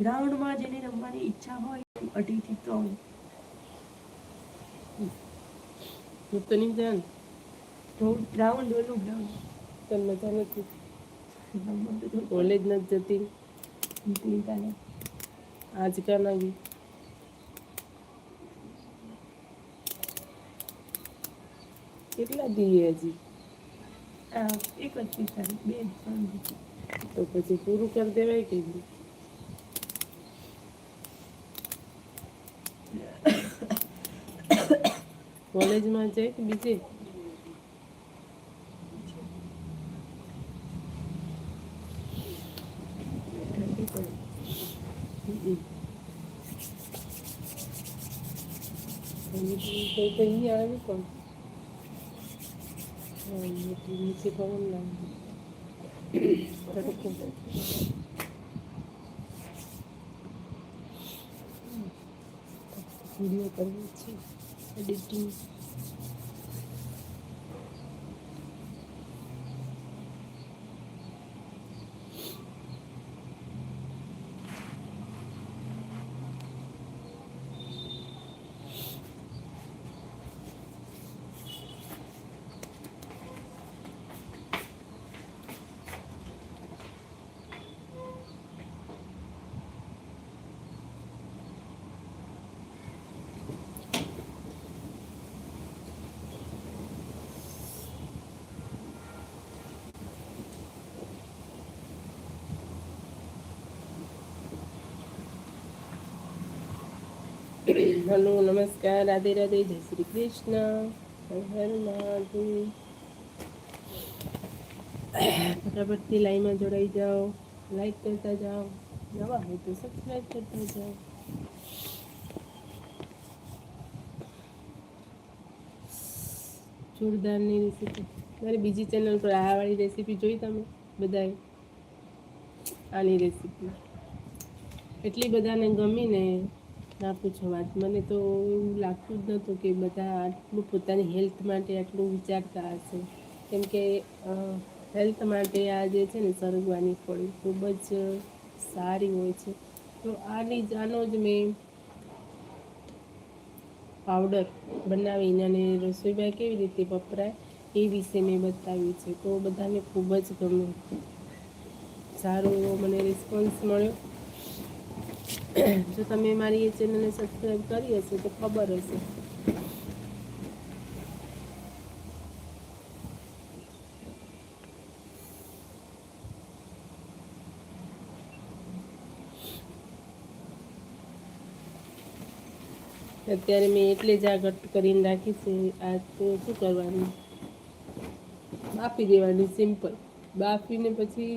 ગ્રાઉન્ડમાં જેને રમવાની ઈચ્છા હોય એમ અઢીથી ત્રણ. તો નહીં જાણ. ગ્રાઉન્ડ ઓલું ગ્રાઉન્ડ. તને મજા નથી. કોલેજ જતી. નીકળી કાલે આવી કેટલા દીએ હજી? એકત્રીસ તારીખ બે તો પછી પૂરું કરી દેવાય કે કોલેજમાં છે કે બીજે? તો પણ નીચે પવન લાગે વીડિયો કરવો છે. એડિટિંગ હલો નમસ્કાર રાધે રાધે જય શ્રી કૃષ્ણ હર મહાદેવ ફટાફટથી લાઈનમાં જોડાઈ જાઓ લાઈક કરતા જાઓ, નવા હોય તો સબસ્ક્રાઈબ કરતા જાઓ. જોરદારની રેસીપી મારી બીજી ચેનલ પર આ વાળી રેસીપી જોઈ તમે બધાએ આની રેસીપી એટલી બધાને ગમી ને પૂછો વાત. મને તો એવું લાગતું જ નહોતું કે બધા આટલું પોતાની હેલ્થ માટે આટલું વિચારતા હશે. કેમ કે હેલ્થ માટે આ જે છે ને સરગવાની ફળી ખૂબ જ સારી હોય છે. તો આની જ, આનો જ મેં પાવડર બનાવીને અને રસોઈમાં કેવી રીતે વપરાય એ વિશે મેં બતાવ્યું છે. તો બધાને ખૂબ જ ગમ્યું. સારો એવો મને રિસ્પોન્સ મળ્યો. જો તમે મારી એ ચેનલને સબસ્ક્રાઈબ કરી હશે તો ખબર હશે. અત્યારે મેં એટલે જ આ કટ કરીને રાખી છે, આ તો શું કરવાનું? બાફી દેવાની સિમ્પલ બાફીને પછી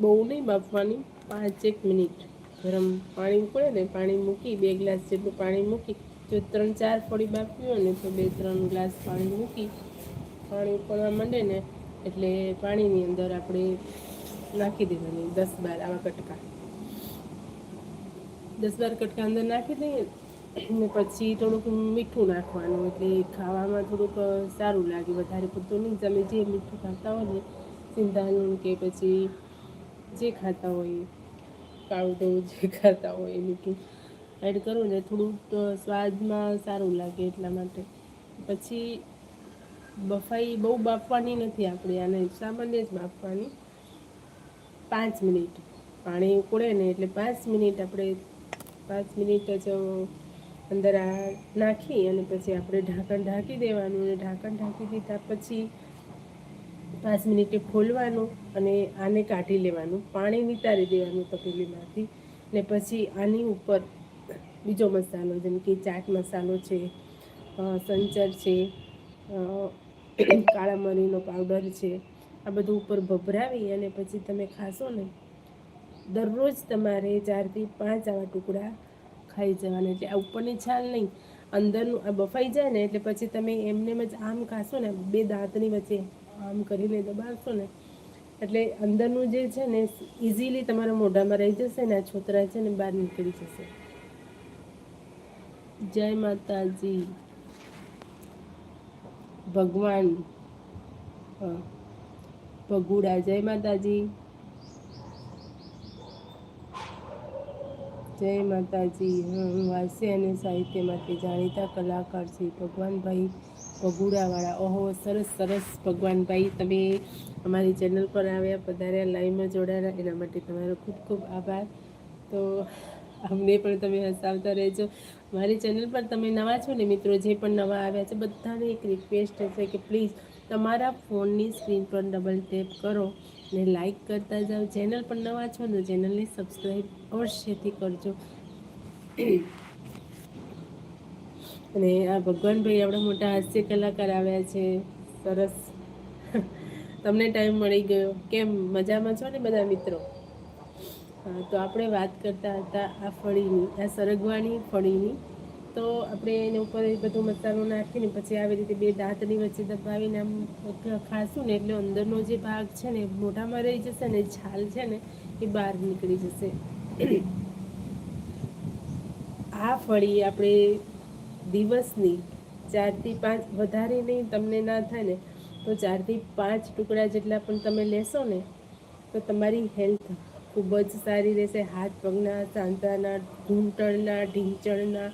બહુ નહીં બાફવાની, પાંચ એક મિનિટ. ગરમ પાણી ઉકળે ને પાણી મૂકી, બે ગ્લાસ જેટલું પાણી મૂકી, જો ત્રણ ચાર ફળી હોય ને તો બે ત્રણ ગ્લાસ પાણી મૂકી, પાણી ઉકળવા માંડે ને, એટલે પાણીની અંદર આપણે નાખી દેવાની દસ બાર આવા કટકા. દસ બાર કટકા અંદર નાખી દઈએ ને પછી થોડુંક મીઠું નાખવાનું, એટલે ખાવામાં થોડુંક સારું લાગે. વધારે પૂરતું નહીં, તમે જે મીઠું ખાતા હોય ને, સિંધાનું કે પછી જે ખાતા હોય કાળું તેવું જે ખાતા હોય એ મીઠું એડ કરું ને, થોડુંક સ્વાદમાં સારું લાગે એટલા માટે. પછી બફાઈ બહુ બાફવાની નથી આપણે, આને સામાન્ય જ બાફવાની. પાંચ મિનિટ. પાણી ઉકળે ને એટલે પાંચ મિનિટ આપણે, પાંચ મિનિટ જ અંદર આ નાખી અને પછી આપણે ઢાંકણ ઢાંકી દેવાનું અને ઢાંકણ ઢાંકી દીધા પછી પાંચ મિનિટે ખોલવાનું અને આને કાઢી લેવાનું. પાણી નિતારી દેવાનું તપેલીમાંથી ને પછી આની ઉપર બીજો મસાલો જેમ કે ચાટ મસાલો છે સંચર છે કાળા મરીનો પાવડર છે, આ બધું ઉપર ભભરાવી અને પછી તમે ખાશો ને, દરરોજ તમારે ચારથી પાંચ આવા ટુકડા ખાઈ જવાના. એટલે આ ઉપરની છાલ નહીં, અંદરનું આ બફાઈ જાય ને એટલે પછી તમે એમને જ આમ ખાશો ને, બે દાંતની વચ્ચે આમ કરીને દબાવશો ને, એટલે અંદરનું જે છે ને ઇઝીલી તમારા મોઢામાં રહી જશે ને, આ છોતરા છે ને, બહાર નીકળી જશે. જય માતાજી. ભગવાન. ભગુડા, જય માતાજી. જય માતાજી. હું વાસ્ય અને સાહિત્યમાંથી જાણીતા કલાકાર શ્રી ભગવાનભાઈ ભગુડાવાળા ઓહો, સરસ સરસ. ભગવાનભાઈ તમે અમારી ચેનલ પર આવ્યા, પધાર્યા, લાઈવમાં જોડાયા એના માટે તમારો ખૂબ ખૂબ આભાર. તો અમને પણ તમે હસાવતા રહેજો. મારી ચેનલ પર તમે નવા છો ને મિત્રો, જે પણ નવા આવ્યા છે, બધાને એક રિક્વેસ્ટ છે કે પ્લીઝ તમારા ફોનની સ્ક્રીન પર ડબલ ટેપ કરો ને લાઈક કરતા જાઓ. ચેનલ પર નવા છો ને, ચેનલને સબસ્ક્રાઈબ અવશ્યથી કરજો. અને આ ભગવાનભાઈ આપણા મોટા હાસ્ય કલાકાર આવ્યા છે. સરસ. તમને ટાઈમ મળી ગયો. કેમ? મજામાં છો ને બધા મિત્રો? તો આપણે વાત કરતા હતા આ ફળીની, આ સરગવાની ફળીની. તો આપણે એને ઉપર બધો મસાલો નાખીને પછી આવી રીતે બે દાંતની વચ્ચે દબાવીને આમ ખાશું ને એટલે અંદરનો જે ભાગ છે ને મોઢામાં રહી જશે ને છાલ છે ને એ બહાર નીકળી જશે. આ ફળી આપણે દિવસની ચારથી પાંચ વધારે નહીં, તમને ના થાય ને, તો ચારથી પાંચ ટુકડા જેટલા પણ તમે લેશો ને, તો તમારી હેલ્થ ખૂબ જ સારી રહેશે. હાથ પગના સાંધાના, ઘૂંટણના, ઢીંચણના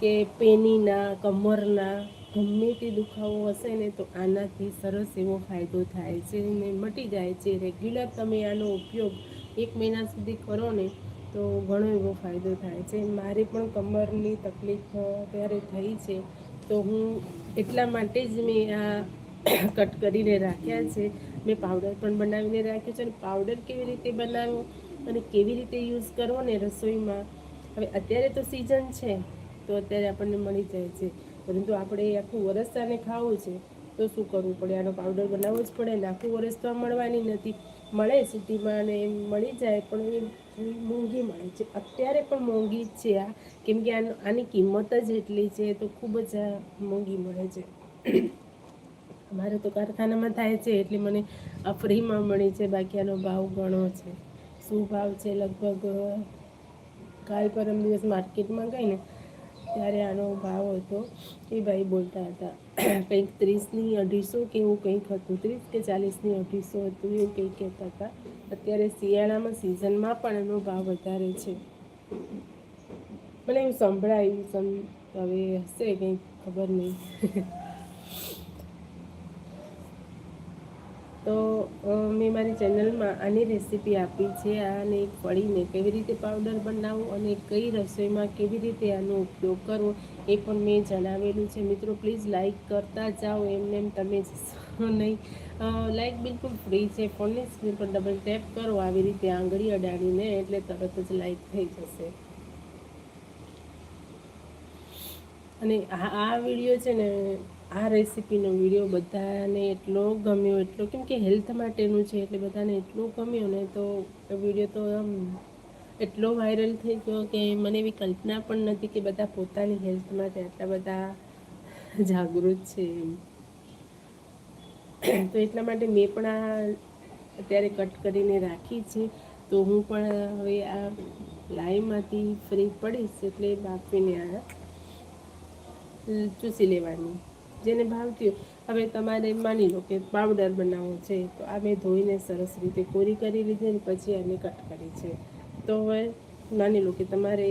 કે પેનીના, કમરના, ગમે તે દુખાવો હશે ને, તો આનાથી સરસ એવો ફાયદો થાય છે ને, મટી જાય છે. રેગ્યુલર તમે આનો ઉપયોગ એક મહિના સુધી કરો ને તો ઘણો એવો ફાયદો થાય છે. મારે પણ કમરની તકલીફ ત્યારે થઈ છે. તો હું એટલા માટે જ મેં આ કટ કરીને રાખ્યા છે. મેં પાવડર પણ બનાવીને રાખ્યો છે અને પાવડર કેવી રીતે બનાવવો અને કેવી રીતે યુઝ કરવો ને રસોઈમાં? હવે અત્યારે તો સિઝન છે, તો અત્યારે આપણને મળી જાય છે. પરંતુ આપણે આખું વરસ આને ખાવું છે, તો શું કરવું પડે? આનો પાવડર બનાવવો જ પડે ને આખું વરસ તો મળવાની નથી. મળે સિટીમાં અને એમ મળી જાય, પણ એ મોંઘી મળે છે. અત્યારે પણ મોંઘી જ છે આ. કેમ કે આનો કિંમત જ એટલી છે તો ખૂબ જ મોંઘી મળે છે. અમારે તો કારખાનામાં થાય છે એટલે મને આ ફ્રીમાં મળી છે બાકી આનો ભાવ ઘણો છે. શું ભાવ છે? લગભગ કાલ પરમ દિવસ માર્કેટમાં ગઈ ને ત્યારે આનો ભાવ હતો એ ભાઈ બોલતા હતા. કંઈક ત્રીસની અઢીસો કે એવું કંઈક હતું. ત્રીસ કે ચાલીસની અઢીસો હતું એવું કંઈક કહેતા હતા. અત્યારે શિયાળામાં સિઝનમાં પણ એનો ભાવ વધારે છે. મને એવું સંભળાયું હવે હશે કંઈક ખબર નહીં. તો મેં મારી ચેનલમાં આની રેસીપી આપી છે. આને એક ફળીને કેવી રીતે પાવડર બનાવવું અને કઈ રસોઈમાં કેવી રીતે આનો ઉપયોગ કરવો એ પણ મેં જણાવેલું છે. મિત્રો, પ્લીઝ લાઇક કરતા જાઓ. એમને એમ તમે નહીં. લાઇક બિલકુલ ફ્રી છે. ફોનની સ્ક્રીન પર ડબલ ટેપ કરો. આવી રીતે આંગળી અડાડીને એટલે તરત જ લાઇક થઈ જશે. અને આ વીડિયો છે ને આ રેસીપીનો વીડિયો બધાને એટલો ગમ્યો, એટલો કેમ કે હેલ્થ માટેનું છે એટલે બધાને એટલું ગમ્યો ને તો વીડિયો તો આમ એટલો વાયરલ થઈ ગયો કે મને એવી કલ્પના પણ નથી કે બધા પોતાની હેલ્થ માટે આટલા બધા જાગૃત છે એમ. તો એટલા માટે મેં પણ આ અત્યારે કટ કરીને રાખી છે. તો હું પણ હવે આ લાઈવમાંથી ફ્રી પડીશ એટલે બાફીને આ ચૂસી લેવાની. જેને ભાવતી હવે તમારે માની લો કે પાવડર બનાવવો છે, તો આ મેં ધોઈને સરસ રીતે કોરી કરી લીધી ને પછી આને કટ કરી છે. તો હવે માની લો કે તમારે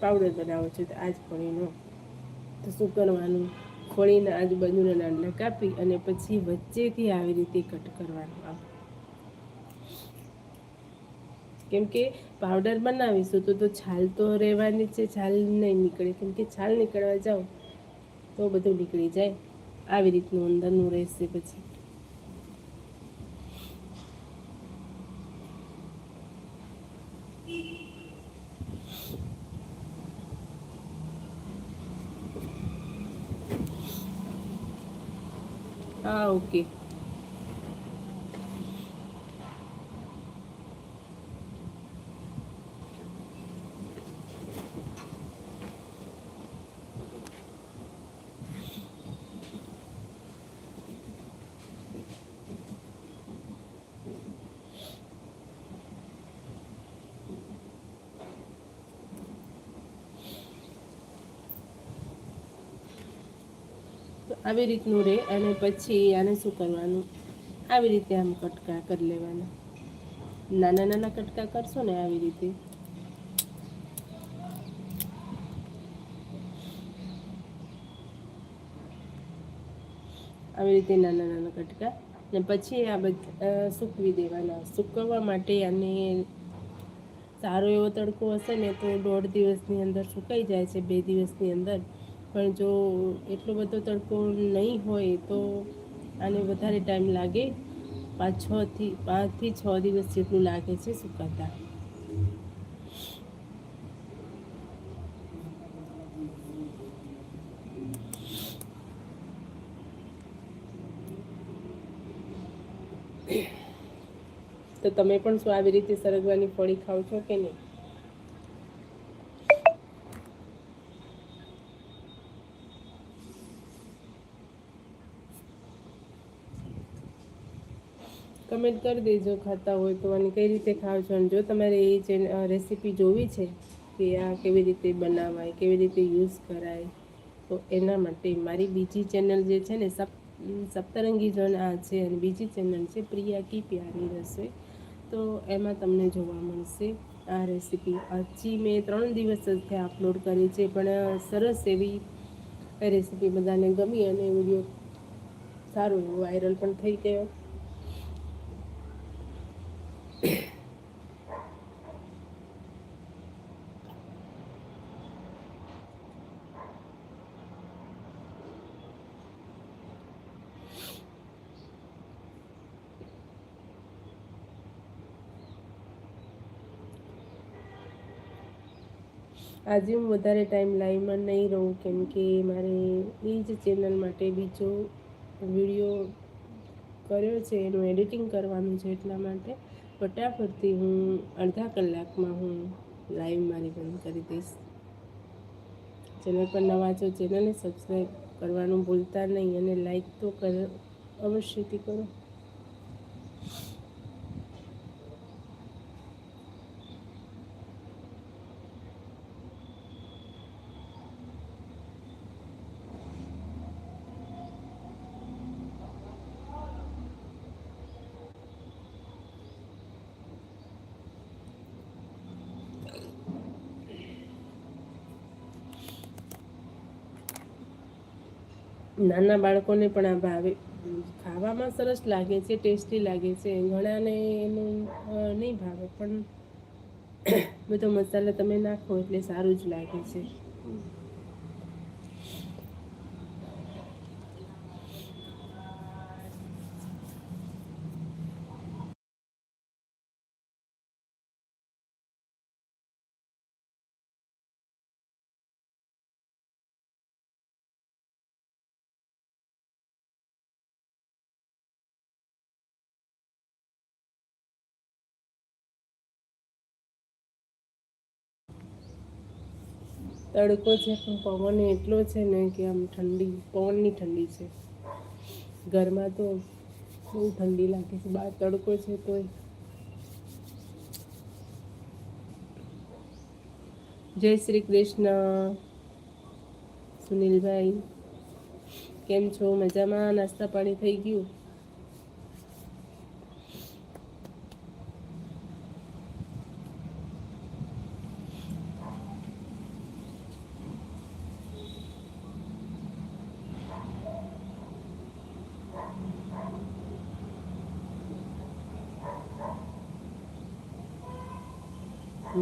પાવડર બનાવવો છે, તો આજ ફળીનો તો શું કરવાનું? ફળીના આજુબાજુના નાના કાપી અને પછી વચ્ચેથી આવી રીતે કટ કરવાનું આ કેમ કે પાવડર બનાવીશું તો તો છાલ તો રહેવાની છે, છાલ નહીં નીકળે. કેમ કે છાલ નીકળવા જાઓ તો બધું નીકળી જાય. આવી રીતનું અંદરનું રહેશે પછી. હા ઓકે આવી રીતનું રહે અને પછી આને શું કરવાનું? આવી રીતે આમ કટકા કરી લેવાના. નાના નાના કટકા કરશો ને આવી રીતે. આવી રીતે નાના નાના કટકા. ને પછી આ બધા સૂકવી દેવાના. સૂકવવા માટે આને સારો એવો તડકો હશે ને તો દોઢ દિવસની અંદર સુકાઈ જાય છે, બે દિવસની અંદર. પણ જો એટલો બધો તડકો નહીં હોય તો આને વધારે ટાઈમ લાગે. પાંચ છથી પાંચથી છ દિવસ જેટલું લાગે છે સુકાતા. તો તમે પણ શું આવી રીતે સરગવાની ફળી ખાવ છો કે નહીં? કમેન્ટ કરી દેજો ખાતા હોય તો અને કઈ રીતે ખાવ છો અને જો તમારે એ રેસીપી જોવી છે કે આ કેવી રીતે બનાવાય, કેવી રીતે યુઝ કરાય, તો એના માટે મારી બીજી ચેનલ જે છે ને, સપ, સપ્તરંગી ઝોન આ છે અને બીજી ચેનલ છે પ્રિયા કી પ્યારી રસોઈ, તો એમાં તમને જોવા મળશે આ રેસીપી હજી મેં ત્રણ દિવસ જ ત્યાં અપલોડ કરી છે, પણ સરસ એવી રેસીપી બધાને ગમી અને વીડિયો સારો વાયરલ પણ થઈ ગયો. આજે હું વધારે ટાઈમ લાઈવમાં નહીં રહું, કેમ કે મારે એ જ ચેનલ માટે બીજો વીડિયો કર્યો છે, એનું એડિટિંગ કરવાનું છે એટલા માટે. ફટાફટથી હું અડધા કલાકમાં હું લાઈવ મારી બંધ કરી દઈશ. ચેનલ પર નવા છો, ચેનલને સબસ્ક્રાઈબ કરવાનું ભૂલતા નહીં અને લાઈક તો કર, અવશ્યથી કરો. નાના બાળકોને પણ આ ભાવે. ખાવામાં સરસ લાગે છે, ટેસ્ટી લાગે છે. ઘણાને એનું નહીં ભાવે, પણ બધો મસાલા તમે નાખો એટલે સારું જ લાગે છે. તડકો છે, પણ પવન એટલો છે ને કે આમ ઠંડી, પવનની ઠંડી છે. ઘરમાં તો બહુ ઠંડી લાગે છે, બહાર તડકો છે તોય. જય શ્રી કૃષ્ણ. સુનિલભાઈ, કેમ છો? મજામાં? નાસ્તા પાણી થઈ ગયું?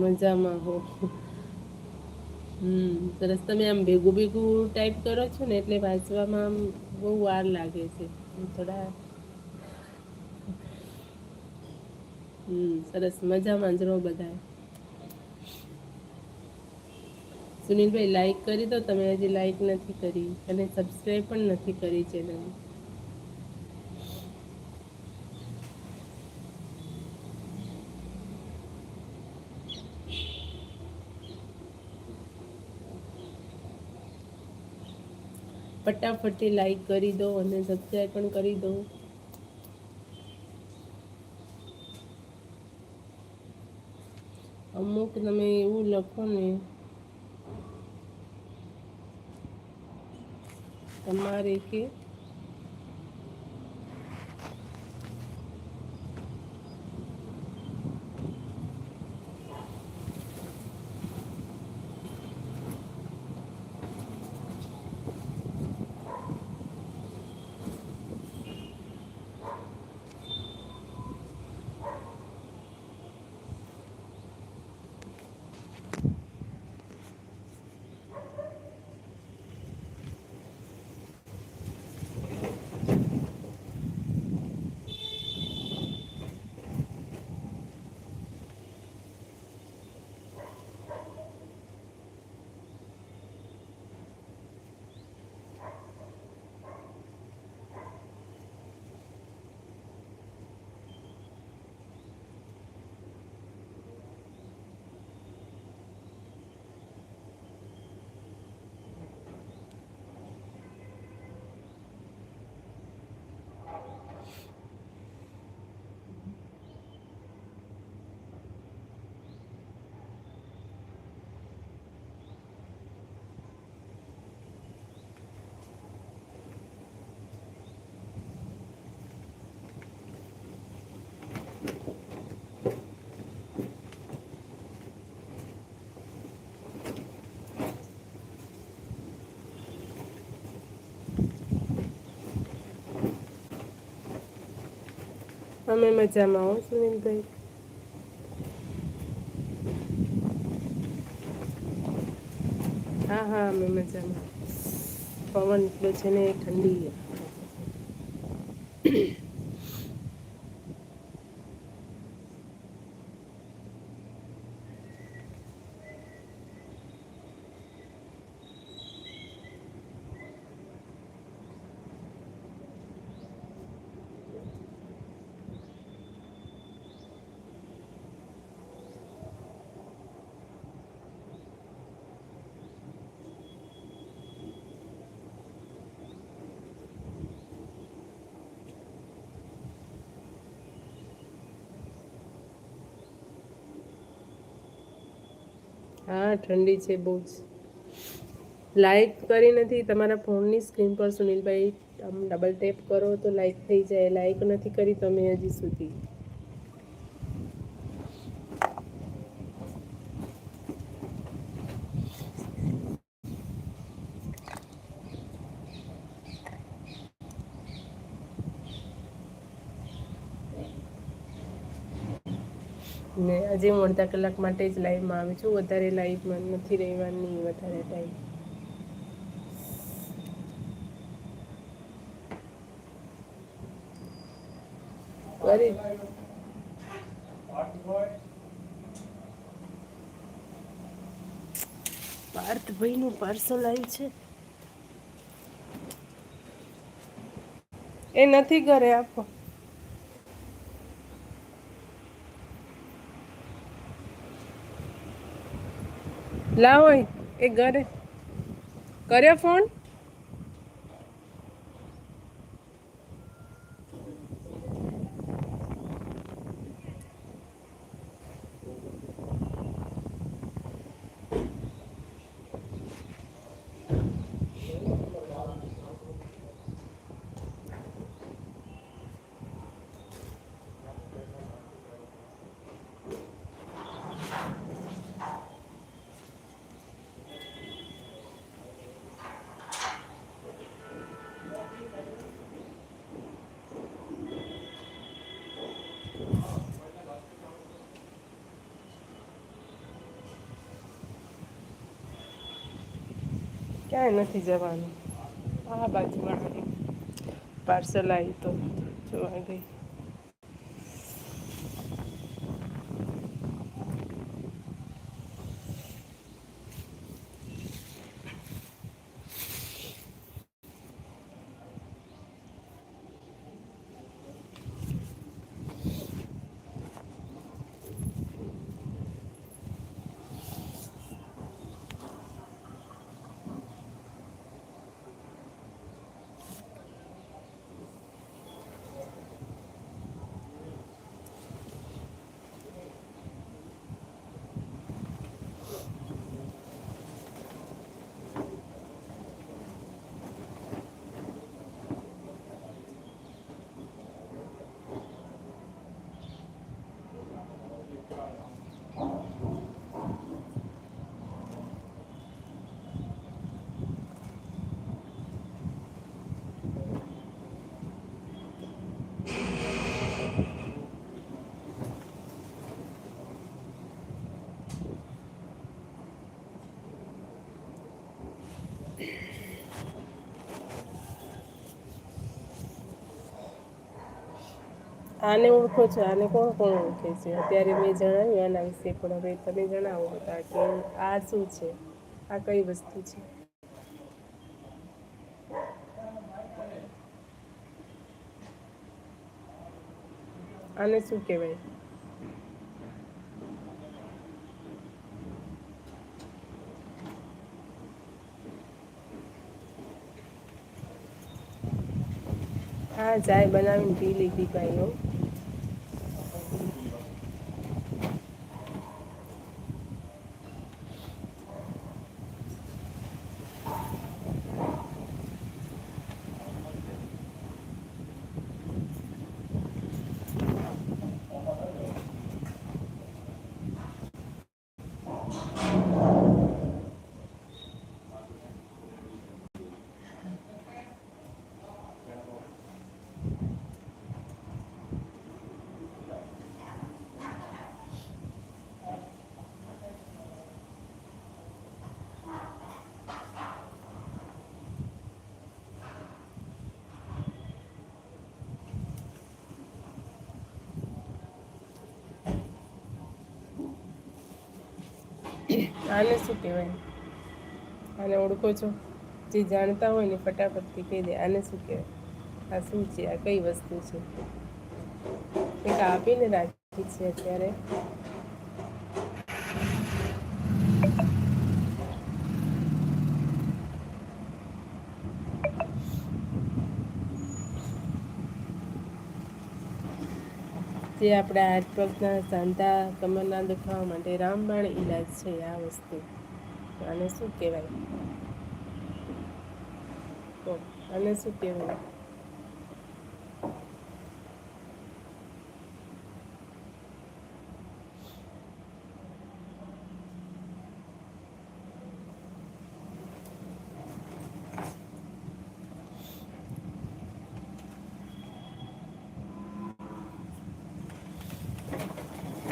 મજામાં હો. સરસ. તમે આમ ભેગું ભેગું ટાઈપ કરો છો ને એટલે વાંચવામાં આમ બહુ વાર લાગે છે. થોડા હમ, સરસ. મજામાં જ રહો બધા. સુનિલભાઈ લાઈક કરી દો. તમે હજી લાઈક નથી કરી અને સબસ્ક્રાઈબ પણ નથી કરી ચેનલ ફટાફટથી લાઈક કરી દો અને સબસ્ક્રાઈબ પણ કરી દો. અમુક તમે એવું લખો ને, તમારે કે અમે મજામાં હો સુનિલભાઈ હા હા અમે મજામાં પવન એટલો છે ને ઠંડી હા, ઠંડી છે બહુ જ. લાઇક કરી નથી, તમારા ફોનની સ્ક્રીન પર સુનિલભાઈ આમ ડબલ ટેપ કરો તો લાઇક થઈ જાય. લાઇક નથી કરી તમે હજી સુધી. આજે હું અડધા કલાક માટે જ લાઈવમાં આવી છું. વધારે લાઈવમાં નથી રહેવાની, વધારે ટાઈમ કરી પાર્થભાઈનું પાર્સલ આવ્યું છે. એ નથી ઘરે, આપો. લાવો. એ ઘરે કર્યો ફોન ક્યાંય નથી જવાનું. આ બાજુ પાર્સલ આવ્યું તો જોવા ગઈ. આને ઓળખો છો, આને કોણ કોણ ઓળખે છે? અત્યારે મેં જણાવ્યું આના વિશે પણ, હવે તમે જણાવો હતા કે આ શું છે? આ કઈ વસ્તુ છે? આને શું કહેવાય? હા ચાય બનાવીને પી લીધી ભાઈઓ. આને શું કહેવાય? આને ઓળખો છો? જે જાણતા હોય ને ફટાફટથી કહી દે, આને શું કહેવાય? આ શું છે? આ કઈ વસ્તુ છે? એક આપીને રાખી છે અત્યારે. જે આપણા હાથ પગના સાંધા કમરના દુખાવા માટે રામબાણ ઈલાજ છે આ વસ્તુ. અને શું કહેવાય? અને શું કહેવાય?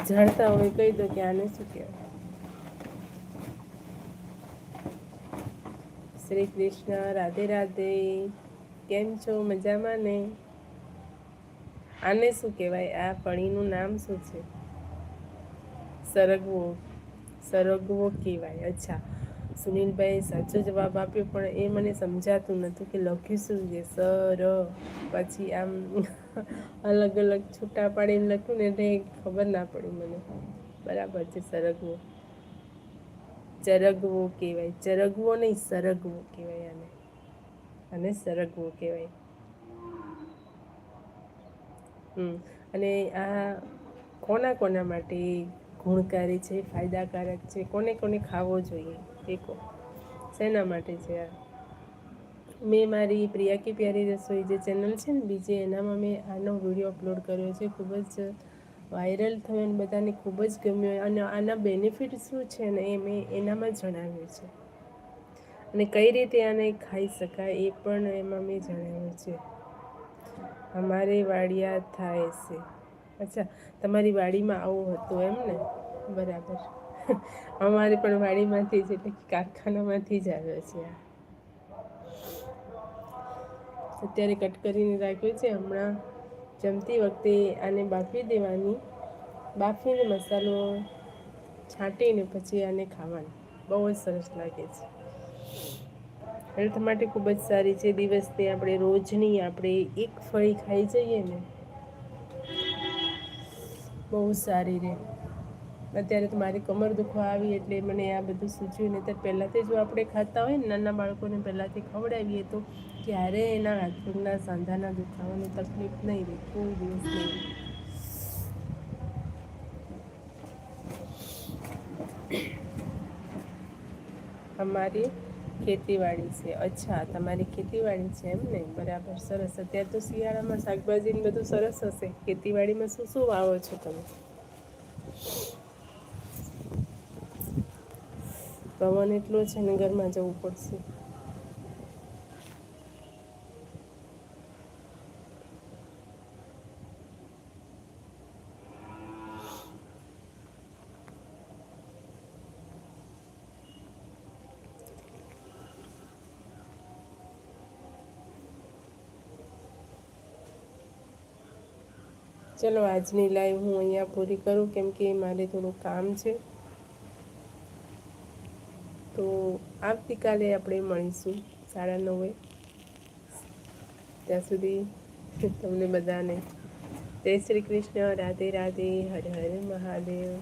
જાણતા હોય, કહી દો કે આને શું કહેવાય? શ્રી કૃષ્ણ, રાધે રાધે, કેમ છો? મજામાં ને? આને શું કહેવાય? આ પણીનું નામ શું છે? સરગવો. સરગવો કહેવાય, અચ્છા. સુનિલભાઈ સાચો જવાબ આપ્યો, પણ એ મને સમજાતું નહોતું કે લખ્યું શું છે. સર, પછી આમ અલગ અલગ છૂટા પાડીને લખ્યું ને એટલે ખબર ના પડી મને. બરાબર છે, સરગવો. ચરગવો કહેવાય. ચરગવો નહીં, સરગવો કહેવાય આને. અને સરગવો કહેવાય. અને આ કોના કોના માટે ગુણકારી છે, ફાયદાકારક છે? કોને કોને ખાવો જોઈએ? એ શેના માટે છે આ. મેં મારી પ્રિયા કે પ્યારી રસોઈ જે ચેનલ છે ને, બીજી એનામાં મેં આનો વીડિયો અપલોડ કર્યો છે. ખૂબ જ વાયરલ થયો અને બધાને ખૂબ જ ગમ્યો. અને આના બેનિફિટ શું છે ને, એ મેં એનામાં જણાવ્યું છે. અને કઈ રીતે આને ખાઈ શકાય એ પણ એમાં મેં જણાવ્યું છે. અમારે વાડિયા થાય છે. અચ્છા, તમારી વાડીમાં આવું હતું એમ ને? બરાબર. અમારી પણ વાડીમાંથી જ એટલે કારખાનામાંથી જ આવ્યો છે અત્યારે કટ કરીને રાખ્યો છે. હમણાં જમતી વખતે આને બાફી દેવાની. બાફીને મસાલો છાંટીને પછી આને ખાવાનું. બહુ જ સરસ લાગે છે. હેલ્થ માટે ખૂબ જ સારી છે. દિવસની આપણે રોજની આપણે એક ફળી ખાઈ જઈએ ને, બહુ સારી રહે. અત્યારે તો મારી કમર દુખવા આવી એટલે મને આ બધું સૂચ્યું નહીં. તો પહેલાંથી જો આપણે ખાતા હોય ને નાના બાળકોને પહેલાંથી ખવડાવીએ તો ક્યારે એના હાથ સાંધાના દુખાવાની તકલીફ નહીં રહે, કોઈ દિવસ નહીં અમારી ખેતીવાડી છે. અચ્છા, તમારી ખેતીવાડી છે એમ ને? બરાબર, સરસ. અત્યારે તો શિયાળામાં શાકભાજી ને બધું સરસ હશે. ખેતીવાડીમાં શું શું વાવો છો તમે? પવન એટલો છે ને ઘરમાં જવું પડશે. ચલો, આજની લાઈવ હું અહીંયા પૂરી કરું, કેમ કે મારે થોડું કામ છે. તો આવતીકાલે આપણે મળીશું સાડા નવે. ત્યાં સુધી તમને બધાને જય શ્રી કૃષ્ણ, રાધે રાધે, હર હર મહાદેવ.